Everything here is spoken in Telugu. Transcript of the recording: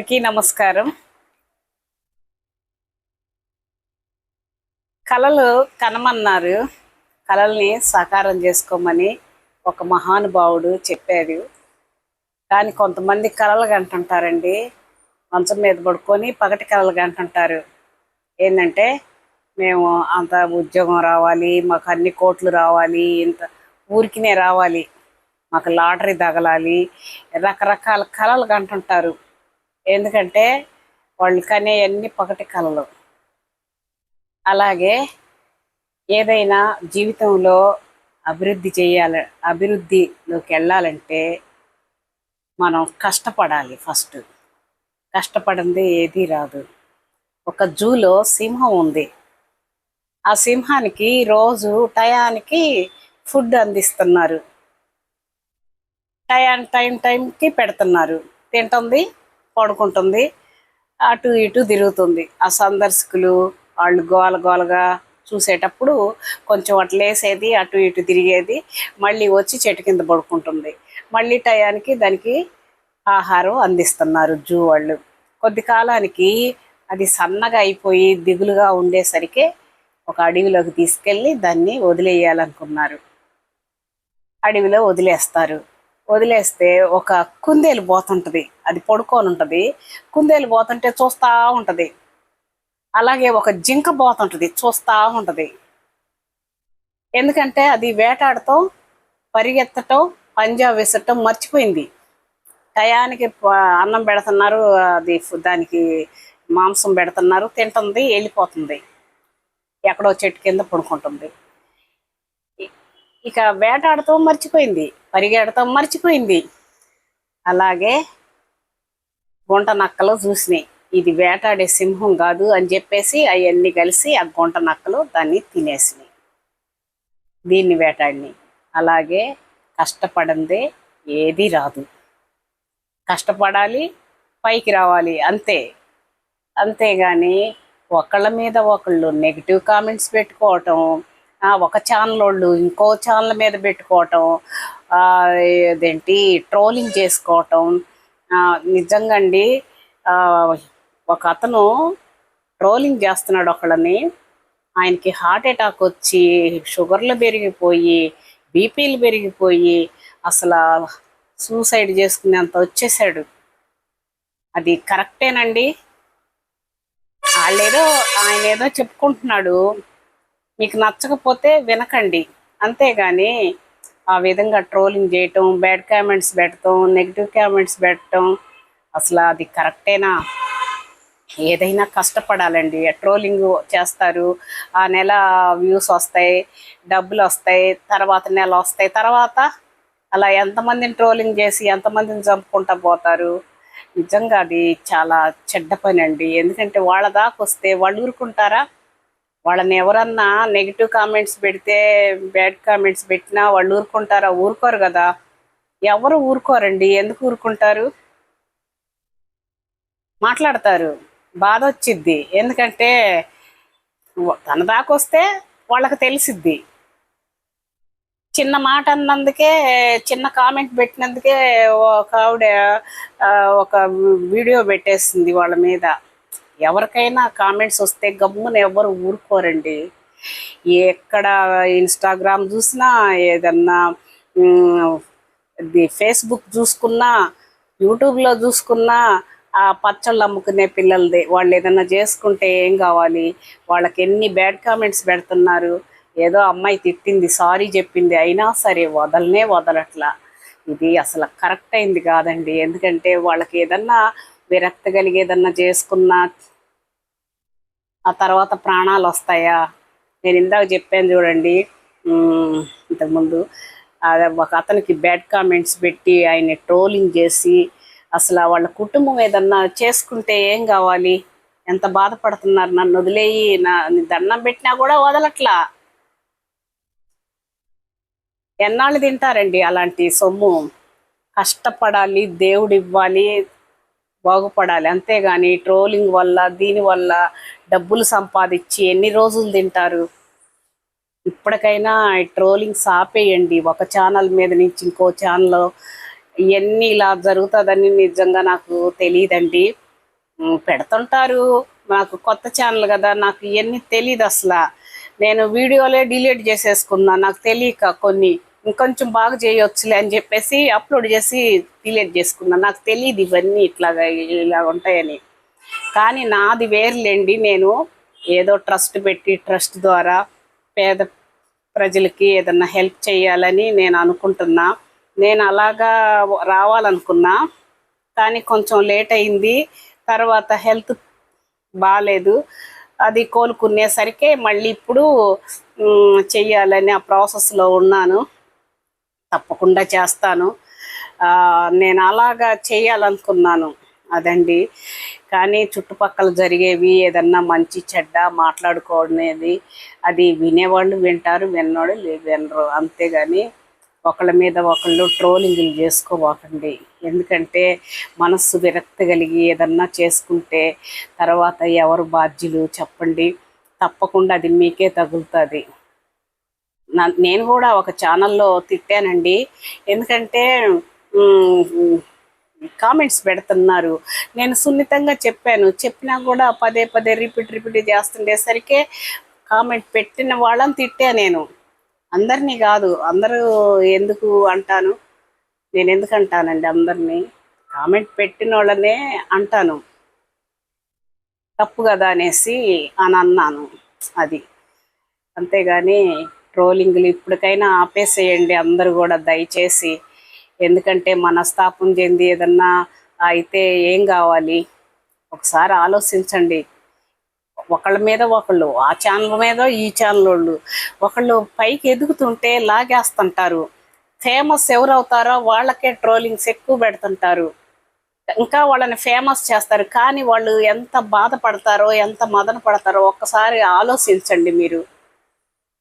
అందరికీ నమస్కారం. కళలు కనమన్నారు. కళల్ని సాకారం చేసుకోమని ఒక మహానుభావుడు చెప్పారు. కానీ కొంతమంది కళలు గంటుంటారండి మంచం మీద పడుకొని పగటి కళలు గంటుంటారు ఏంటంటే మేము అంత ఉద్యోగం రావాలి మాకు అన్ని కోట్లు రావాలి ఇంత ఊరికినే రావాలి. మాకు లాటరీ తగలాలి రకరకాల కళలు కంటుంటారు. ఎందుకంటే వాళ్ళు కనే అన్ని పగటి కళలు. అలాగే ఏదైనా జీవితంలో అభివృద్ధి చేయాలి అభివృద్ధిలోకి వెళ్ళాలంటే మనం కష్టపడాలి ఫస్ట్. కష్టపడింది ఏదీ రాదు. ఒక జూలో సింహం ఉంది. ఆ సింహానికి రోజు టయానికి ఫుడ్ అందిస్తున్నారు. టైం టైం టైంకి పెడుతున్నారు. తింటుంది. పడుకుంటుంది. అటు ఇటు తిరుగుతుంది. ఆ సందర్శకులు వాళ్ళు గోల గోలగా చూసేటప్పుడు కొంచెం అట్లా వేసేది అటు ఇటు తిరిగేది మళ్ళీ వచ్చి చెట్టు కింద పడుకుంటుంది. మళ్ళీ టయానికి దానికి ఆహారం అందిస్తున్నారు జూ వాళ్ళు. కొద్ది కాలానికి అది సన్నగా అయిపోయి దిగులుగా ఉండేసరికి ఒక అడవిలోకి తీసుకెళ్ళి దాన్ని వదిలేయాలనుకున్నారు. అడవిలో వదిలేస్తారు. వదిలేస్తే ఒక కుందేలు పోతుంటుంది. అది పడుకొని ఉంటుంది కుందేలు పోతుంటే చూస్తూ ఉంటుంది. అలాగే ఒక జింక పోతుంటుంది. చూస్తూ ఉంటుంది. ఎందుకంటే అది వేటాడటం పరిగెత్తటం పంజా వేసటం మర్చిపోయింది. టయానికి అన్నం పెడుతున్నారు అది దానికి మాంసం పెడుతున్నారు తింటుంది వెళ్ళిపోతుంది. ఎక్కడో చెట్టు కింద పడుకుంటుంది. ఇక వేటాడటం మర్చిపోయింది పరిగెడటం మర్చిపోయింది. అలాగే గుంట నక్కలు చూసినాయి. ఇది వేటాడే సింహం కాదు అని చెప్పేసి అవన్నీ కలిసి ఆ గుంట నక్కలు దాన్ని తినేసినాయి. దీన్ని వేటాడిని. అలాగే కష్టపడందే ఏది రాదు. కష్టపడాలి పైకి రావాలి అంతే. అంతేగాని ఒకళ్ళ మీద ఒకళ్ళు నెగిటివ్ కామెంట్స్ పెట్టుకోవటం ఒక ఛానల్ వాళ్ళు ఇంకో ఛానల్ మీద పెట్టుకోవటం అదేంటి ఇదేంటి ట్రోలింగ్ చేసుకోవటం. నిజంగా అండి ఒక అతను ట్రోలింగ్ చేస్తున్నాడు ఒకళ్ళని. ఆయనకి హార్ట్ అటాక్ వచ్చి షుగర్లు పెరిగిపోయి బీపీలు పెరిగిపోయి అసలు సూసైడ్ చేసుకునేంత వచ్చేసాడు అది కరెక్టేనండి. వాళ్ళేదో ఆయన ఏదో చెప్పుకుంటున్నాడు. మీకు నచ్చకపోతే వినకండి. అంతేగాని ఆ విధంగా ట్రోలింగ్ చేయటం బ్యాడ్ కామెంట్స్ పెట్టడం నెగిటివ్ కామెంట్స్ పెట్టడం అసలు అది కరెక్టేనా? ఏదైనా కష్టపడాలండి. ట్రోలింగ్ చేస్తారు. ఆ నెల వ్యూస్ వస్తాయి డబ్బులు వస్తాయి తర్వాత నెల వస్తాయి. తర్వాత అలా ఎంతమందిని ట్రోలింగ్ చేసి ఎంతమందిని చంపుకుంటా పోతారు? నిజంగా అది చాలా చెడ్డ పని అండి ఎందుకంటే వాళ్ళ దాకా వస్తే వాళ్ళు ఊరుకుంటారా? వాళ్ళని ఎవరన్నా నెగిటివ్ కామెంట్స్ పెడితే బ్యాడ్ కామెంట్స్ పెట్టినా వాళ్ళు ఊరుకుంటారా? ఊరుకోరు కదా. ఎవరు ఊరుకోరండి? ఎందుకు ఊరుకుంటారు? మాట్లాడతారు. బాధ వచ్చిద్ది. ఎందుకంటే తన దాకొస్తే వాళ్ళకి తెలిసిద్ది. చిన్న మాట అన్నందుకే చిన్న కామెంట్ పెట్టినందుకే ఒక ఆవిడ ఒక వీడియో పెట్టేసింది వాళ్ళ మీద. ఎవరికైనా కామెంట్స్ వస్తే గమ్మున ఎవరు ఊరుకోరండి. ఎక్కడ ఇన్స్టాగ్రామ్ చూసినా ఏదన్నా ఫేస్బుక్ చూసుకున్నా యూట్యూబ్లో చూసుకున్నా ఆ పచ్చళ్ళు అమ్ముకునే పిల్లలది. వాళ్ళు ఏదన్నా చేసుకుంటే ఏం కావాలి? వాళ్ళకి ఎన్ని బ్యాడ్ కామెంట్స్ పెడుతున్నారు? ఏదో అమ్మాయి తిట్టింది సారీ చెప్పింది అయినా సరే వదలనే వదలట్లా. ఇది అసలు కరెక్ట్ అయింది కాదండి. ఎందుకంటే వాళ్ళకి ఏదన్నా విరక్త కలిగేదన్నా చేసుకున్నా ఆ తర్వాత ప్రాణాలు వస్తాయా? నేను ఇందాక చెప్పాను చూడండి ఇంతకుముందు ఒక అతనికి బ్యాడ్ కామెంట్స్ పెట్టి ఆయన ట్రోలింగ్ చేసి అసలు వాళ్ళ కుటుంబం ఏదన్నా చేసుకుంటే ఏం కావాలి? ఎంత బాధపడుతున్నారు? నన్ను వదిలేయి నా దండం పెట్టినా కూడా వదలట్లా. ఎన్నాళ్ళు తింటారండి అలాంటి సొమ్ము? కష్టపడాలి దేవుడు ఇవ్వాలి బాగుపడాలి. అంతేగాని ట్రోలింగ్ వల్ల దీనివల్ల డబ్బులు సంపాదించి ఎన్ని రోజులు తింటారు? ఇప్పటికైనా ట్రోలింగ్ ట్రోలింగ్స్ ఆపేయండి ఒక ఛానల్ మీద నుంచి ఇంకో ఛానల్ ఇవన్నీ ఇలా జరుగుతుందని నిజంగా నాకు తెలియదండి పెడుతుంటారు. నాకు కొత్త ఛానల్ కదా నాకు ఇవన్నీ తెలియదు అసలు నేను వీడియోలే డిలీట్ చేసేసుకున్నా. నాకు తెలియక కొన్ని ఇంకొంచెం బాగా చేయొచ్చులే అని చెప్పేసి అప్లోడ్ చేసి డిలీట్ చేసుకున్నాను నాకు తెలియదు ఇవన్నీ ఇట్లాగా ఇలా ఉంటాయని. కానీ నాది వేర్లేండి. నేను ఏదో ట్రస్ట్ పెట్టి ట్రస్ట్ ద్వారా పేద ప్రజలకి ఏదన్నా హెల్ప్ చేయాలని నేను అనుకుంటున్నా. నేను అలాగా రావాలనుకున్నా. కానీ కొంచెం లేట్ అయింది. తర్వాత హెల్త్ బాగాలేదు అది కోలుకునేసరికి మళ్ళీ ఇప్పుడు చెయ్యాలని ఆ ప్రాసెస్లో ఉన్నాను. తప్పకుండా చేస్తాను. నేను అలాగా చేయాలనుకున్నాను అదండి. కానీ చుట్టుపక్కల జరిగేవి ఏదన్నా మంచి చెడ్డ మాట్లాడుకోనేది అది వినేవాళ్ళు వింటారు విన్నోడు లేదు వినరు. అంతేగాని ఒకళ్ళ మీద ఒకళ్ళు ట్రోలింగ్లు చేసుకోబోకండి ఎందుకంటే మనస్సు విరక్తి కలిగి ఏదన్నా చేసుకుంటే తర్వాత ఎవరు బాధ్యులు చెప్పండి. తప్పకుండా అది మీకే తగులుతుంది. నేను కూడా ఒక ఛానల్లో తిట్టానండి. ఎందుకంటే కామెంట్స్ పెడుతున్నారు. నేను సున్నితంగా చెప్పాను. చెప్పినా కూడా పదే పదే రిపీట్ రిపీట్ చేస్తుండేసరికి కామెంట్ పెట్టిన వాళ్ళని తిట్టా నేను. అందరినీ కాదు అందరూ ఎందుకు అంటాను? నేను ఎందుకు అంటానండి అందరినీ? కామెంట్ పెట్టిన వాళ్ళనే అంటాను. తప్పు కదా అనేసి అని అన్నాను. అది. అంతేగాని ట్రోలింగ్లు ఇప్పటికైనా ఆపేసేయండి అందరూ కూడా దయచేసి. ఎందుకంటే మనస్తాపం చెంది ఏదన్నా అయితే ఏం కావాలి? ఒకసారి ఆలోచించండి. ఒకళ్ళ మీద ఒకళ్ళు ఆ ఛానల్ మీద ఈ ఛానల్ వాళ్ళు ఒకళ్ళు పైకి ఎదుగుతుంటే లాగేస్తుంటారు. ఫేమస్ ఎవరవుతారో వాళ్ళకే ట్రోలింగ్స్ ఎక్కువ పెడుతుంటారు. ఇంకా వాళ్ళని ఫేమస్ చేస్తారు. కానీ వాళ్ళు ఎంత బాధపడతారో ఎంత మదన పడతారో ఒక్కసారి ఆలోచించండి మీరు.